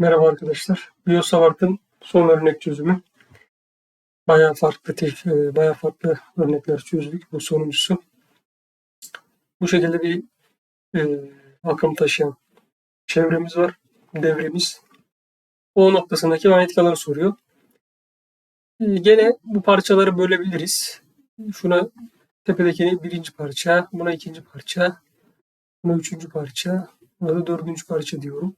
Merhaba arkadaşlar. Biosavart'ın son örnek çözümü. Bayağı farklı e, bayağı farklı örnekler çözdük. Bu sonuncusu. Bu şekilde bir e, akım taşıyan çevremiz var. Devremiz. O noktasındaki manyetik alanı soruyor. E, gene bu parçaları bölebiliriz. Şuna tepedekini birinci parça, buna ikinci parça, buna üçüncü parça, buna da dördüncü parça diyorum.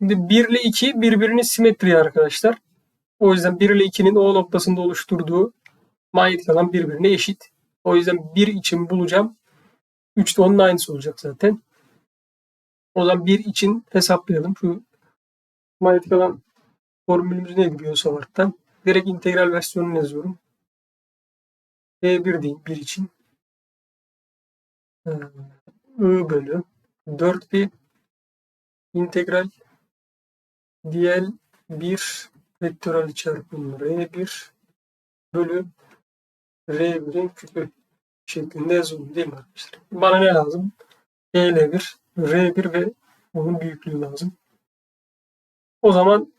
Şimdi 1 ile 2 birbirinin simetri arkadaşlar. O yüzden 1 ile 2'nin O noktasında oluşturduğu manyetik alan birbirine eşit. O yüzden 1 için bulacağım. 3 de onun aynısı olacak zaten. O zaman 1 için hesaplayalım. Şu manyetik alan formülümüz neydi Biosavart'tan? Direkt integral versiyonunu yazıyorum. E1 diyeyim 1 için. Ee, I bölü 4 bir integral dl 1 vektörel çarpım r1 bölü r1'in küpü şeklinde yazıyorum değil mi arkadaşlar? Bana ne lazım? dl1, r1 ve onun büyüklüğü lazım. O zaman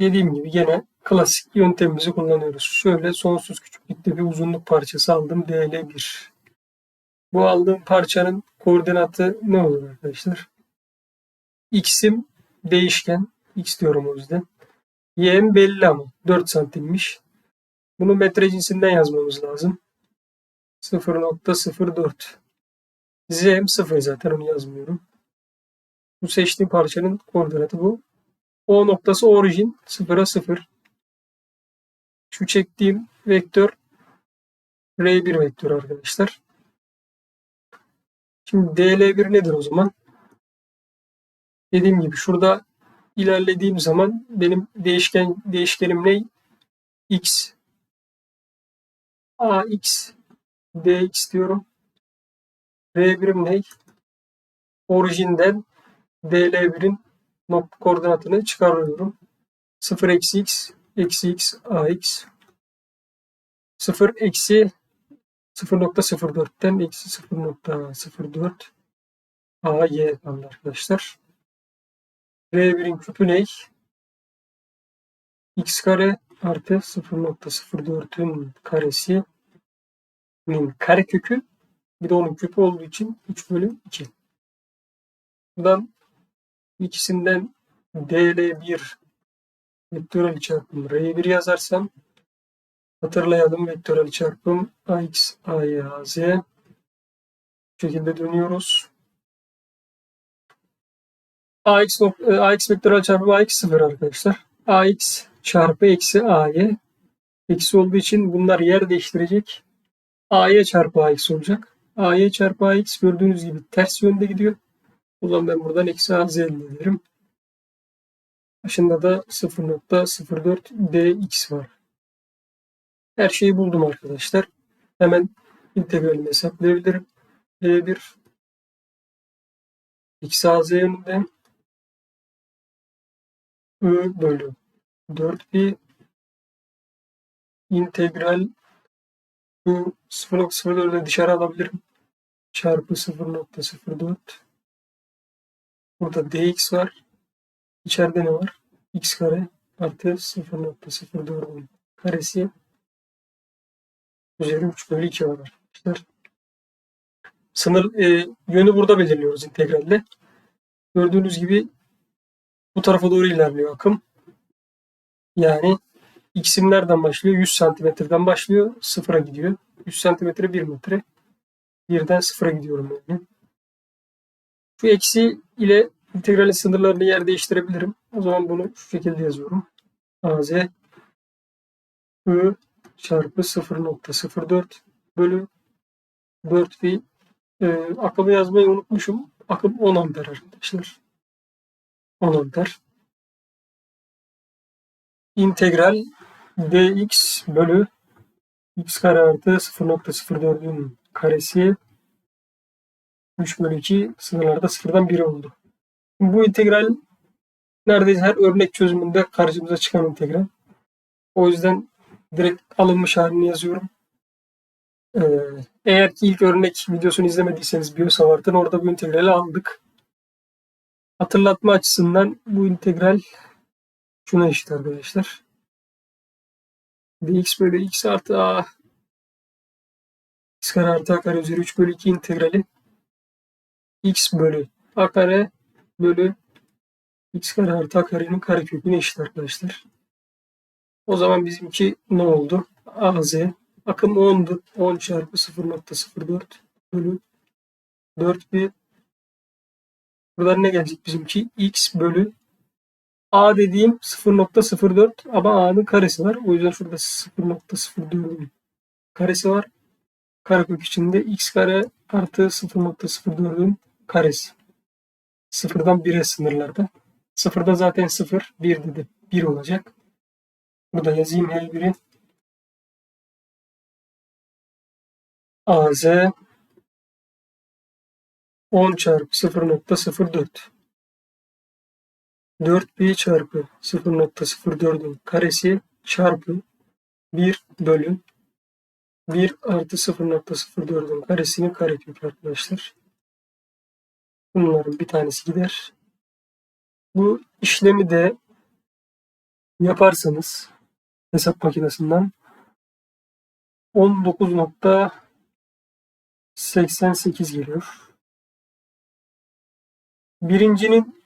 dediğim gibi gene klasik yöntemimizi kullanıyoruz. Şöyle sonsuz küçüklükte bir uzunluk parçası aldım dl1. Bu aldığım parçanın koordinatı ne olur arkadaşlar? X'im değişken. X diyorum o yüzden. Y'm belli ama 4 santimmiş. Bunu metre cinsinden yazmamız lazım. 0.04 Z'm 0 zaten onu yazmıyorum. Bu seçtiğim parçanın koordinatı bu. O noktası orijin 0'a 0. Şu çektiğim vektör R1 vektörü arkadaşlar. Şimdi DL1 nedir o zaman? Dediğim gibi şurada ilerlediğim zaman benim değişken değişkenim ne? X. AX DX diyorum. R1'im ne? Orijinden DL1'in nokta koordinatını çıkarıyorum. 0 eksi x eksi x ax 0 eksi 0.04'ten eksi 0.04 ay kaldı arkadaşlar. R1'in küpü ne? x kare artı 0.04'ün karesi min karekökü bir de onun küpü olduğu için 3 bölü 2. Buradan ikisinden dl1 vektörel çarpım r1 yazarsam hatırlayalım vektörel çarpım ax a'ya az bu şekilde dönüyoruz. Ax, e, ax vektörel çarpım ax 0 arkadaşlar. ax çarpı eksi a'ya eksi olduğu için bunlar yer değiştirecek. a'ya çarpı ax olacak. a'ya çarpı ax gördüğünüz gibi ters yönde gidiyor. O zaman ben buradan eksi az elde ederim. Başında da 0.04 dx var. Her şeyi buldum arkadaşlar. Hemen integralini hesaplayabilirim. D1 x az yönünde I bölü 4 pi integral bu 0.04'ü dışarı alabilirim. Çarpı 0.04 Burada dx var. İçeride ne var? x kare artı 0.04'ün karesi üzeri 3 bölü 2 var arkadaşlar. Sınır e, yönü burada belirliyoruz integralle. Gördüğünüz gibi bu tarafa doğru ilerliyor akım. Yani x'im nereden başlıyor? 100 santimetreden başlıyor. Sıfıra gidiyor. 100 santimetre 1 metre. Birden sıfıra gidiyorum yani. Şu eksi ile integralin sınırlarını yer değiştirebilirim. O zaman bunu şu şekilde yazıyorum. AZ I çarpı 0.04 bölü 4 pi e, akımı yazmayı unutmuşum. Akım 10 amper arkadaşlar. 10 amper. İntegral dx bölü x kare artı 0.04'ün karesi 3 bölü 2 sınırlarda sıfırdan 1 oldu. Bu integral neredeyse her örnek çözümünde karşımıza çıkan integral. O yüzden direkt alınmış halini yazıyorum. Ee, eğer ki ilk örnek videosunu izlemediyseniz Biosavart'ın orada bu integrali aldık. Hatırlatma açısından bu integral şuna eşit arkadaşlar. dx bölü x artı a x kare artı a kare üzeri 3 bölü 2 integrali x bölü a kare bölü x kare artı a karenin kareköküne eşit arkadaşlar. O zaman bizimki ne oldu? AZ akım 10'du. 10 çarpı 0.04 bölü 4 bir Buradan ne gelecek bizimki? X bölü A dediğim 0.04 ama A'nın karesi var. O yüzden şurada 0.04'ün karesi var. Karekök içinde x kare artı 0.04'ün karesi. Sıfırdan 1'e sınırlarda. Sıfırda zaten 0, 1 dedi. 1 olacak. Burada yazayım her biri. AZ 10 çarpı 0.04 4 pi çarpı 0.04'ün karesi çarpı 1 bölü 1 artı 0.04'ün karesinin karekökü arkadaşlar. Bunların bir tanesi gider. Bu işlemi de yaparsanız hesap makinesinden 19.88 geliyor. Birincinin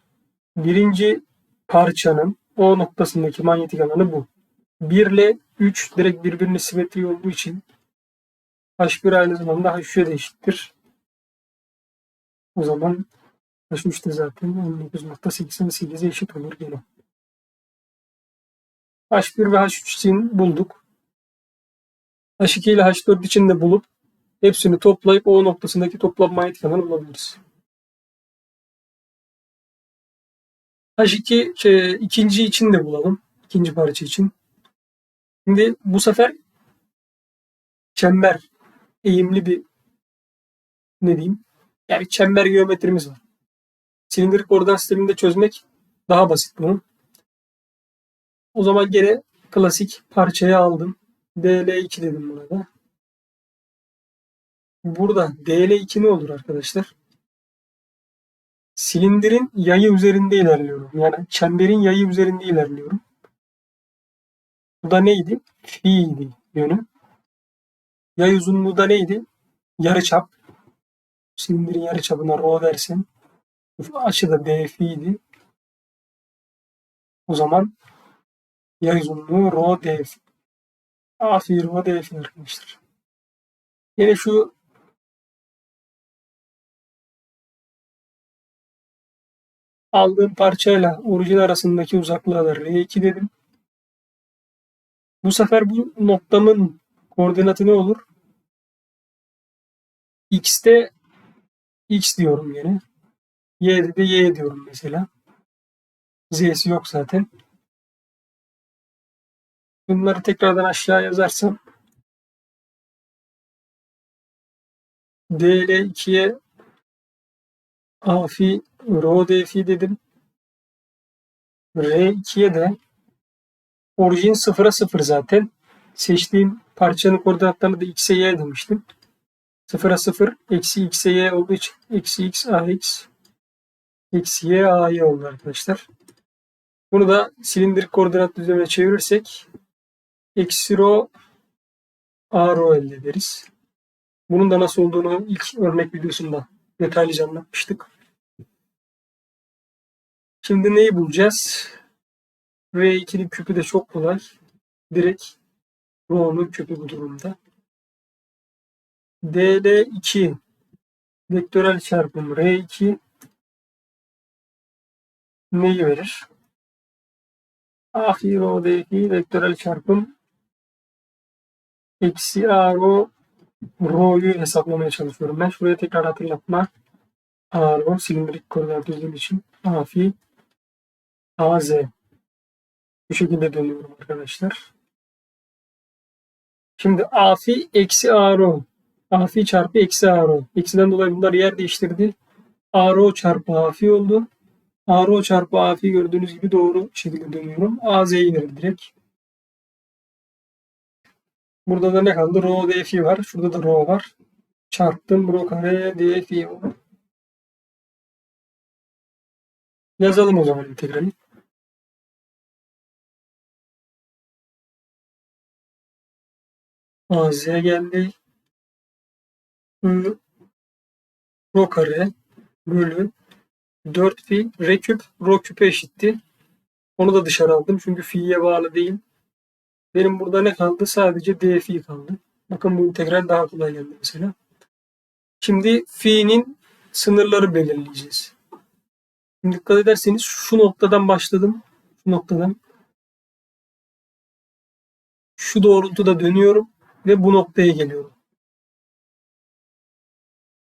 birinci parçanın O noktasındaki manyetik alanı bu. 1 ile 3 direkt birbirine simetri olduğu için H1 aynı zamanda H3'e de eşittir. O zaman H3 de zaten 19.88'e eşit olur gene. H1 ve H3 için bulduk. H2 ile H4 için de bulup hepsini toplayıp O noktasındaki toplam manyetik alanı bulabiliriz. H2 şey, ikinci için de bulalım. İkinci parça için. Şimdi bu sefer çember eğimli bir ne diyeyim? Yani çember geometrimiz var. Silindirik koordinat sisteminde çözmek daha basit bunun. O zaman gene klasik parçayı aldım. DL2 dedim buna da. Burada DL2 ne olur arkadaşlar? Silindirin yayı üzerinde ilerliyorum. Yani çemberin yayı üzerinde ilerliyorum. Bu da neydi? Fi'ydi yönü. Yay uzunluğu da neydi? Yarıçap. Silindirin yarıçapına rho dersen açı da df'ydi. O zaman yay uzunluğu rho df. A fi rho df arkadaşlar. Yine şu aldığım parçayla orijin arasındaki uzaklığa da R2 dedim. Bu sefer bu noktamın koordinatı ne olur? X'te X diyorum yine. Y'de de Y diyorum mesela. Z'si yok zaten. Bunları tekrardan aşağı yazarsam DL2'ye Afi Rho dfi dedim. R2'ye de orijin 0'a 0 zaten. Seçtiğim parçanın koordinatlarını da x'e y demiştim. 0'a 0 eksi x'e y olduğu için eksi x ax eksi y a'y oldu arkadaşlar. Bunu da silindirik koordinat düzlemine çevirirsek eksi rho a rho elde ederiz. Bunun da nasıl olduğunu ilk örnek videosunda detaylıca anlatmıştık. Şimdi neyi bulacağız? R2'nin küpü de çok kolay. Direkt Rho'nun küpü bu durumda. DL2 vektörel çarpım R2 neyi verir? Ahi rho D2 vektörel çarpım eksi A rho rho'yu hesaplamaya çalışıyorum. Ben şuraya tekrar hatırlatma. A rho silindirik koordinat düzlemi için A fi AZ. Bu şekilde dönüyorum arkadaşlar. Şimdi AFI eksi ARO. AFI çarpı eksi ARO. Eksiden dolayı bunlar yer değiştirdi. ARO çarpı AFI oldu. ARO çarpı AFI gördüğünüz gibi doğru şekilde dönüyorum. AZ'yi verir direkt. Burada da ne kaldı? Rho DFI var. Şurada da Rho var. Çarptım. Rho kare DFI var. Yazalım o zaman integrali. AZ geldi. I rho kare bölü 4 fi r küp rho küpe eşitti. Onu da dışarı aldım çünkü fi'ye bağlı değil. Benim burada ne kaldı? Sadece d fi kaldı. Bakın bu integral daha kolay geldi mesela. Şimdi fi'nin sınırları belirleyeceğiz. Şimdi dikkat ederseniz şu noktadan başladım. Şu noktadan. Şu doğrultuda dönüyorum ve bu noktaya geliyorum.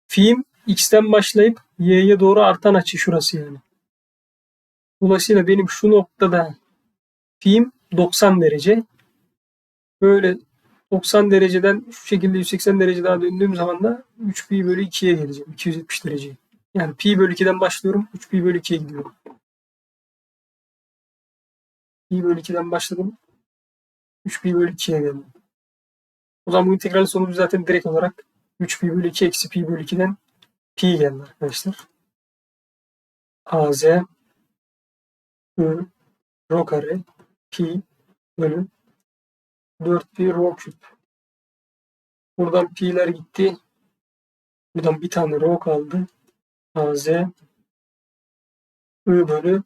Fi'm x'ten başlayıp y'ye doğru artan açı şurası yani. Dolayısıyla benim şu noktada fi'm 90 derece. Böyle 90 dereceden şu şekilde 180 derece daha döndüğüm zaman da 3 pi bölü 2'ye geleceğim. 270 derece. Yani pi bölü 2'den başlıyorum. 3 pi bölü 2'ye gidiyorum. Pi bölü 2'den başladım. 3 pi bölü 2'ye geldim. O zaman bu integral sonucu zaten direkt olarak 3 pi bölü 2 eksi pi bölü 2'den pi geldi arkadaşlar. AZ rho kare pi bölü 4 pi rho küp. Buradan pi'ler gitti. Buradan bir tane rho kaldı. AZ I bölü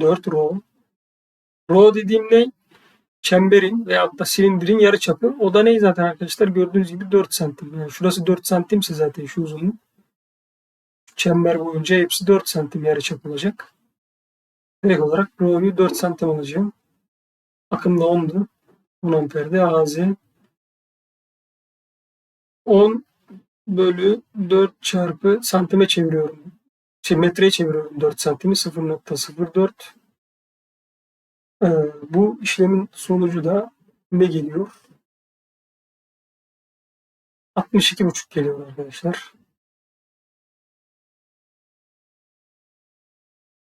4 rho. Rho dediğim ne? Çemberin veyahut da silindirin yarıçapı. O da ne zaten arkadaşlar? Gördüğünüz gibi 4 santim. Yani şurası 4 santimse zaten şu uzunluk. Çember boyunca hepsi 4 santim yarıçap olacak. Direkt olarak rho'yu 4 santim alacağım. Akım da 10'du. 10 amperde AZ 10 bölü 4 çarpı santime çeviriyorum. Şey, metreye çeviriyorum 4 santimi 0.04 ee, bu işlemin sonucu da ne geliyor? 62,5 geliyor arkadaşlar.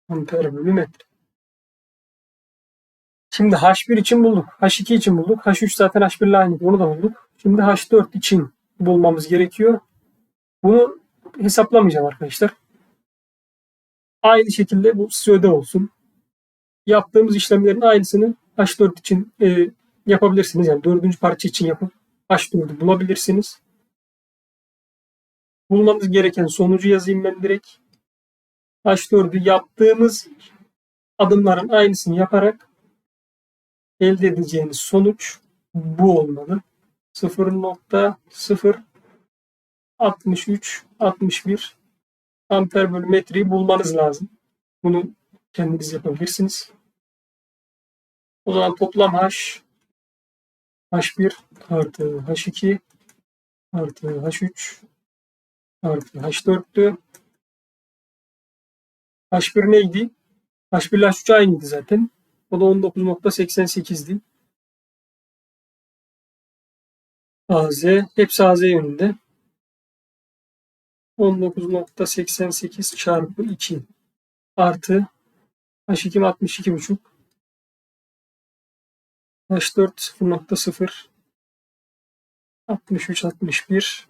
Amper bölü metre. Şimdi H1 için bulduk. H2 için bulduk. H3 zaten H1 ile aynı. Onu da bulduk. Şimdi H4 için bulmamız gerekiyor. Bunu hesaplamayacağım arkadaşlar. Aynı şekilde bu size ödev olsun. Yaptığımız işlemlerin aynısını H4 için e, yapabilirsiniz. Yani dördüncü parça için yapıp H4'ü bulabilirsiniz. Bulmamız gereken sonucu yazayım ben direkt. H4'ü yaptığımız adımların aynısını yaparak elde edeceğiniz sonuç bu olmalı. 0.0 63 61 amper bölü metreyi bulmanız lazım. Bunu kendiniz yapabilirsiniz. O zaman toplam H H1 artı H2 artı H3 artı H4'tü. H1 neydi? H1 ile H3 aynıydı zaten. O da 19.88'di. AZ hepsi AZ yönünde. 19.88 çarpı 2 artı H2 62.5 H4 0.0 63 61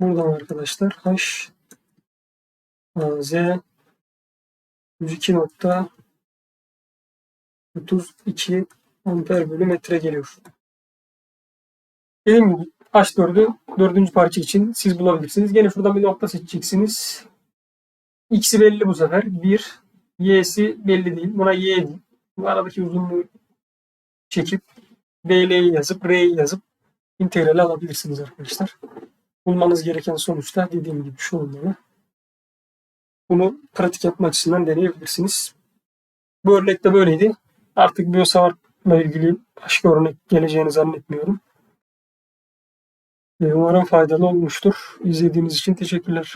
buradan arkadaşlar H Z 102.32 amper bölü metre geliyor. Dediğim gibi H4'ü dördüncü parça için siz bulabilirsiniz. Gene şuradan bir nokta seçeceksiniz. X'i belli bu sefer. 1. Y'si belli değil. Buna Y değil. Bu aradaki uzunluğu çekip BL'yi yazıp R'yi yazıp integral alabilirsiniz arkadaşlar. Bulmanız gereken sonuçta dediğim gibi şu olmalı. Bunu pratik yapma açısından deneyebilirsiniz. Bu örnek de böyleydi. Artık biyosavarla ilgili başka örnek geleceğini zannetmiyorum. Umarım faydalı olmuştur. İzlediğiniz için teşekkürler.